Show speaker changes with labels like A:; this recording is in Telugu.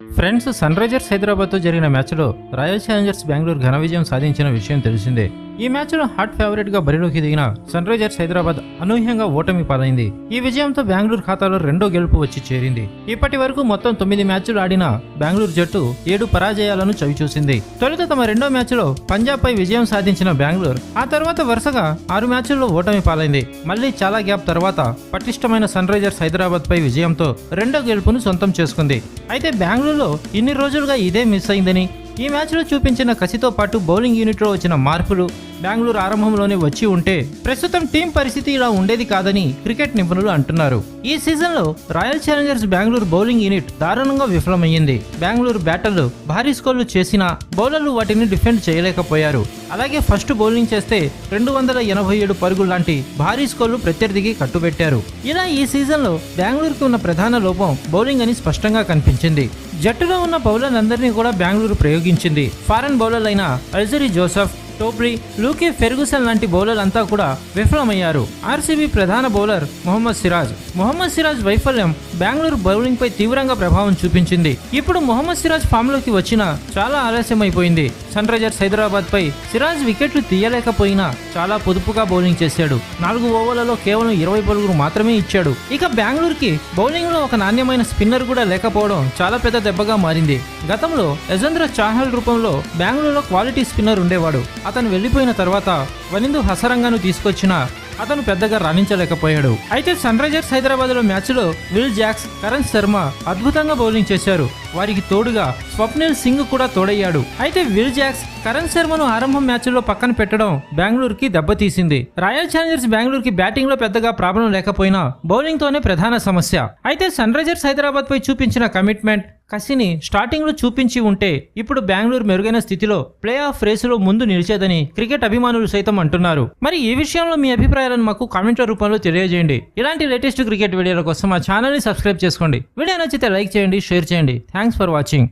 A: ఫ్రెండ్స్ సన్ రైజర్స్ హైదరాబాద్తో జరిగిన మ్యాచ్లో రాయల్ ఛాలెంజర్స్ బెంగళూరు ఘన విజయం సాధించిన విషయం తెలిసిందే. ఈ మ్యాచ్లో హాట్ ఫేవరెట్గా బరిలోకి దిగిన సన్ రైజర్స్ హైదరాబాద్ అనూహ్యంగా ఓటమి పాలైంది. ఈ విజయంతో బెంగళూరు ఖాతాలో రెండో గెలుపు వచ్చి చేరింది. ఇప్పటి వరకు మొత్తం తొమ్మిది మ్యాచ్లు ఆడిన బెంగళూరు జట్టు ఏడు పరాజయాలను చవిచూసింది. తొలుత తమ రెండో మ్యాచ్లో పంజాబ్ పై విజయం సాధించిన బెంగళూరు ఆ తర్వాత వరుసగా ఆరు మ్యాచ్ల్లో ఓటమి పాలైంది. మళ్ళీ చాలా గ్యాప్ తర్వాత పటిష్టమైన సన్ రైజర్స్ హైదరాబాద్పై విజయంతో రెండో గెలుపును సొంతం చేసుకుంది. అయితే బెంగళూరు బౌలర్లలో ఇన్ని రోజులుగా ఇదే మిస్ అయిందని ఈ మ్యాచ్లో చూపించిన కసితో పాటు బౌలింగ్ యూనిట్లో వచ్చిన మార్పులు. బెంగళూరు ఆరంభంలోనే వచ్చి ఉంటే ప్రస్తుతం టీం పరిస్థితి ఇలా ఉండేది కాదని క్రికెట్ నిపుణులు అంటున్నారు. ఈ సీజన్లో Royal Challengers Bengaluru bowling unit దారుణంగా విఫలమయ్యింది. బెంగళూరు బ్యాటర్లు భారీ స్కోర్లు చేసినా బౌలర్లు వాటిని డిఫెండ్ చేయలేకపోయారు. అలాగే ఫస్ట్ బౌలింగ్ చేస్తే రెండు వందల ఎనభై ఏడు పరుగులు లాంటి భారీ స్కోర్లు ప్రత్యర్థికి కట్టుబెట్టారు. ఇలా ఈ సీజన్లో బెంగళూరుకు ఉన్న ప్రధాన లోపం బౌలింగ్ అని స్పష్టంగా కనిపించింది. జట్టులో ఉన్న బౌలర్లందరినీ కూడా బెంగళూరు ప్రయోగించింది. Foreign బౌలర్లైన Alzarri Joseph Topley Lockie Ferguson లాంటి బౌలర్లంతా కూడా విఫలమయ్యారు. ఆర్సీబీ ప్రధాన బౌలర్ మొహమ్మద్ సిరాజ్. మొహమ్మద్ సిరాజ్ వైఫల్యం బెంగళూరు బౌలింగ్ పై తీవ్రంగా ప్రభావం చూపించింది. ఇప్పుడు మొహమ్మద్ సిరాజ్ ఫామ్లోకి వచ్చినా చాలా ఆలస్యం అయిపోయింది సన్ రైజర్స్ హైదరాబాద్ పై సిరాజ్ వికెట్లు తీయలేకపోయినా చాలా పొదుపుగా బౌలింగ్ చేశాడు. నాలుగు ఓవర్లలో కేవలం ఇరవై పరుగులు మాత్రమే ఇచ్చాడు. ఇక బెంగళూరుకి బౌలింగ్లో ఒక నాణ్యమైన స్పిన్నర్ కూడా లేకపోవడం చాలా పెద్ద దెబ్బగా మారింది. గతంలో యజేంద్ర చాహల్ రూపంలో బెంగళూరులో క్వాలిటీ స్పిన్నర్ ఉండేవాడు. అతను వెళ్ళిపోయిన తర్వాత వనిందు హసరంగాను తీసుకొచ్చిన అతను పెద్దగా రాణించలేకపోయాడు. అయితే సన్ రైజర్స్ హైదరాబాద్లో మ్యాచ్లో విల్ జాక్స్ కరణ్ శర్మ అద్భుతంగా బౌలింగ్ చేశారు. వారికి తోడుగా స్వప్నిల్ సింగ్ కూడా తోడయ్యాడు. అయితే విల్ జాక్స్ కరణ్ శర్మను ఆరంభం మ్యాచ్లో పక్కన పెట్టడం బెంగళూరుకి దెబ్బతీసింది. రాయల్ ఛాలెంజర్స్ బెంగళూరుకి బ్యాటింగ్లో పెద్దగా ప్రాబ్లం లేకపోయినా బౌలింగ్ తోనే ప్రధాన సమస్య. అయితే సన్ రైజర్స్ హైదరాబాద్ పై చూపించిన కమిట్మెంట్ కసిని స్టార్టింగ్లో చూపించి ఉంటే ఇప్పుడు బెంగళూరు మెరుగైన స్థితిలో ప్లే ఆఫ్ రేసులో ముందు నిలిచేదని క్రికెట్ అభిమానులు సైతం అంటున్నారు. మరి ఈ విషయంలో మీ అభిప్రాయాలను మాకు కామెంట్ల రూపంలో తెలియజేయండి. ఇలాంటి లేటెస్ట్ క్రికెట్ వీడియోల కోసం మా ఛానల్ని సబ్స్క్రైబ్ చేసుకోండి. వీడియో నచ్చితే లైక్ చేయండి షేర్ చేయండి. Thanks for watching.